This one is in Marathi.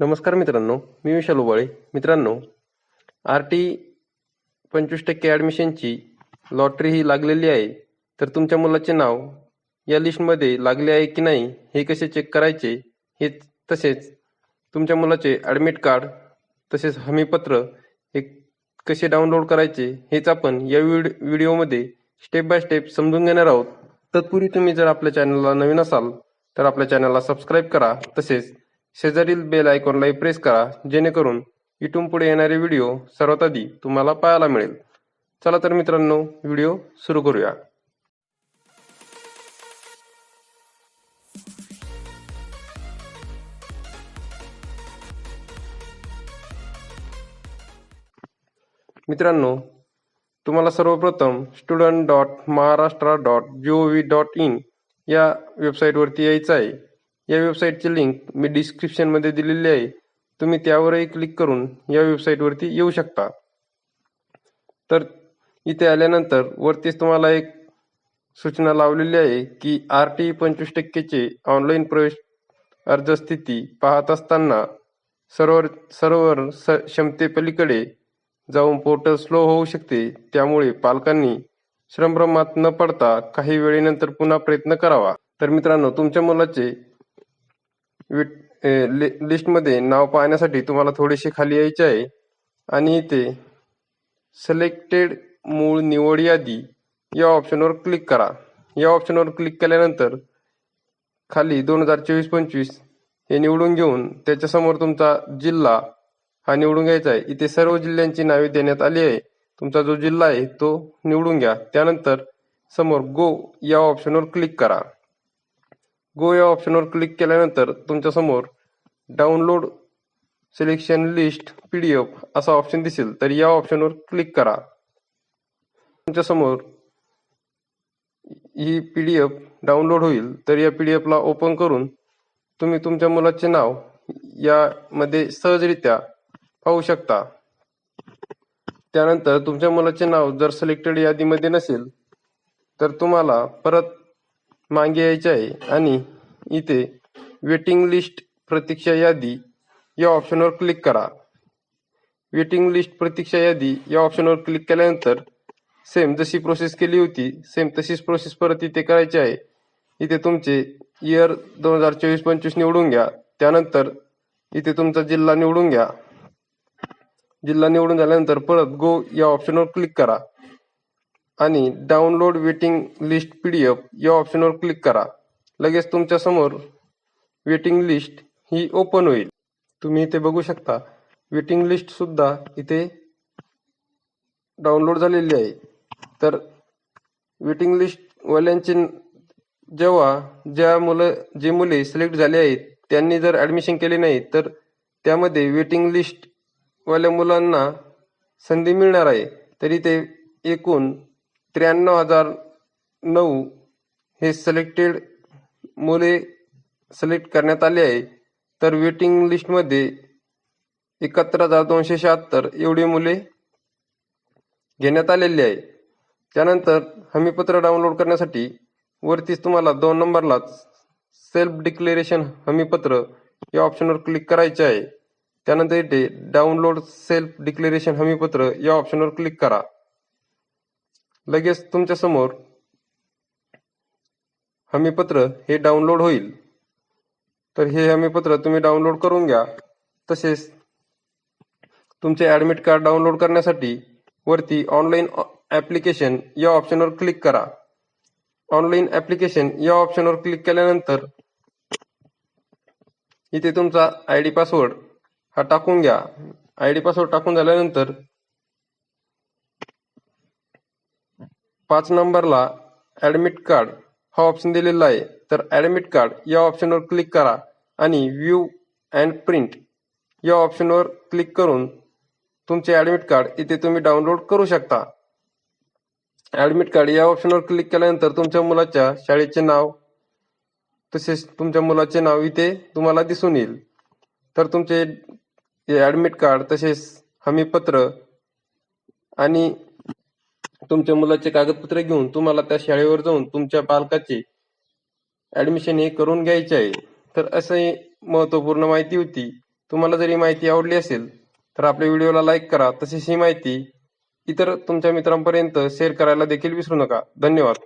नमस्कार मित्रांनो मी विशाल उबाळे. मित्रांनो आर टी पंचवीस टक्के ॲडमिशनची लॉटरी ही लागलेली आहे. तर तुमच्या मुलाचे नाव या लिस्टमध्ये लागले आहे की नाही हे कसे चेक करायचे हे तसेच तुमच्या मुलाचे ॲडमिट कार्ड तसेच हमीपत्र हे कसे डाउनलोड करायचे हेच आपण या व्हिड व्हिडिओमध्ये स्टेप बाय स्टेप समजून घेणार आहोत. तत्पूर्वी तुम्ही जर आपल्या चॅनलला नवीन असाल तर आपल्या चॅनलला सबस्क्राईब करा. तसेच शेजारील बेल आयकॉनलाही प्रेस करा जेणेकरून इथून पुढे येणारे व्हिडिओ सर्वात आधी तुम्हाला पाहायला मिळेल. चला तर मित्रांनो व्हिडिओ सुरू करूया. मित्रांनो तुम्हाला सर्वप्रथम student dot Maharashtra dot G O V dot in या वेबसाईटवरती यायचं आहे. या वेबसाईटची लिंक मी डिस्क्रिप्शनमध्ये दिलेली आहे. तुम्ही त्यावरही क्लिक करून या वेबसाईटवरती येऊ शकता. तर इथे आल्यानंतर वरतीच तुम्हाला एक सूचना लावलेली आहे की आर टी पंचवीस टक्केचे ऑनलाईन प्रवेश अर्ज स्थिती पाहत असताना सर्वर सर्वर स क्षमतेपलीकडे जाऊन पोर्टल स्लो होऊ शकते. त्यामुळे पालकांनी श्रमभ्रमात न पडता काही वेळेनंतर पुन्हा प्रयत्न करावा. तर मित्रांनो तुमच्या मुलाचे लिस्टमध्ये नाव पाहण्यासाठी तुम्हाला थोडेसे खाली यायचे आहे. आणि इथे सिलेक्टेड मूळ निवड यादी या ऑप्शनवर क्लिक करा. या ऑप्शनवर क्लिक केल्यानंतर खाली दोन हजार चोवीस पंचवीस हे निवडून घेऊन त्याच्यासमोर तुमचा जिल्हा हा निवडून घ्यायचा आहे. इथे सर्व जिल्ह्यांची नावे देण्यात आली आहे. तुमचा जो जिल्हा आहे तो निवडून घ्या. त्यानंतर समोर गो या ऑप्शनवर क्लिक करा. गो या ऑप्शनवर क्लिक केल्यानंतर तुमच्यासमोर डाउनलोड सिलेक्शन लिस्ट पीडीएफ असा ऑप्शन दिसेल. तर या ऑप्शनवर क्लिक करा. तुमच्यासमोर ही पीडीएफ डाउनलोड होईल. तर या पी डी एफला ओपन करून तुम्ही तुमच्या मुलाचे नाव यामध्ये सहजरित्या पाहू शकता. त्यानंतर तुमच्या मुलाचे नाव जर सिलेक्टेड यादीमध्ये नसेल तर तुम्हाला परत मागे यायचे आहे. आणि इथे वेटिंग लिस्ट प्रतीक्षा यादी या ऑप्शनवर क्लिक करा. वेटिंग लिस्ट प्रतीक्षा यादी या ऑप्शनवर क्लिक केल्यानंतर सेम जशी प्रोसेस केली होती सेम तशीच प्रोसेस परत इथे करायची आहे. इथे तुमचे इयर दोन हजार चोवीस पंचवीस निवडून घ्या. त्यानंतर इथे तुमचा जिल्हा निवडून घ्या. जिल्हा निवडून झाल्यानंतर परत गो या ऑप्शनवर क्लिक करा. आणि डाउनलोड वेटिंग लिस्ट पीडीएफ या ऑप्शनवर क्लिक करा. लगेच तुमच्यासमोर वेटिंग लिस्ट ही ओपन होईल. तुम्ही इथे बघू शकता वेटिंग लिस्ट सुद्धा इथे डाउनलोड झालेली आहे. तर वेटिंग लिस्ट वाल्यांचे जेव्हा ज्या मुलं जे मुले सिलेक्ट झाले आहेत त्यांनी जर ऍडमिशन केले नाही तर त्यामध्ये वेटिंग लिस्ट वाल्या मुलांना संधी मिळणार आहे. तरी ते एकूण त्र्याण्णव हजार नऊ हे सिलेक्टेड मुले सिलेक्ट करण्यात आले आहे. तर वेटिंग लिस्टमध्ये एकाहत्तर हजार दोनशे शहात्तर एवढी मुले घेण्यात आलेली आहे. त्यानंतर हमीपत्र डाउनलोड करण्यासाठी वरतीच तुम्हाला दोन नंबरला सेल्फ डिक्लेरेशन हमीपत्र या ऑप्शनवर क्लिक करायचे आहे. त्यानंतर इथे डाउनलोड सेल्फ डिक्लेरेशन हमीपत्र या ऑप्शनवर क्लिक करा. लगेच तुमच्यासमोर हमीपत्र हे डाउनलोड होईल. तर हे हमीपत्र तुम्ही डाउनलोड करून घ्या. तसेच तुमचे ऍडमिट कार्ड डाउनलोड करण्यासाठी वरती ऑनलाईन ऍप्लिकेशन या ऑप्शनवर क्लिक करा. ऑनलाईन ऍप्लिकेशन या ऑप्शनवर क्लिक केल्यानंतर इथे तुमचा आय डी पासवर्ड हा टाकून घ्या. आय डी पासवर्ड टाकून झाल्यानंतर पाच नंबरला ऍडमिट कार्ड हा ऑप्शन दिलेला आहे. तर ऍडमिट कार्ड या ऑप्शनवर क्लिक करा आणि व्ह्यू अँड प्रिंट या ऑप्शनवर क्लिक करून तुमचे ऍडमिट कार्ड इथे तुम्ही डाउनलोड करू शकता. ऍडमिट कार्ड या ऑप्शनवर क्लिक केल्यानंतर तुमच्या मुलाच्या शाळेचे नाव तसेच तुमच्या मुलाचे नाव इथे तुम्हाला दिसून येईल. तर तुमचे ऍडमिट कार्ड तसेच हमीपत्र आणि तुमच्या मुलाचे कागदपत्र घेऊन तुम्हाला त्या शाळेवर जाऊन तुमच्या पालकाचे ऍडमिशन हे करून घ्यायचे आहे. तर असं महत्त्वपूर्ण माहिती होती. तुम्हाला जर ही माहिती आवडली असेल तर आपल्या व्हिडिओला लाईक करा. तसेच ही माहिती इतर तुमच्या मित्रांपर्यंत शेअर करायला देखील विसरू नका. धन्यवाद.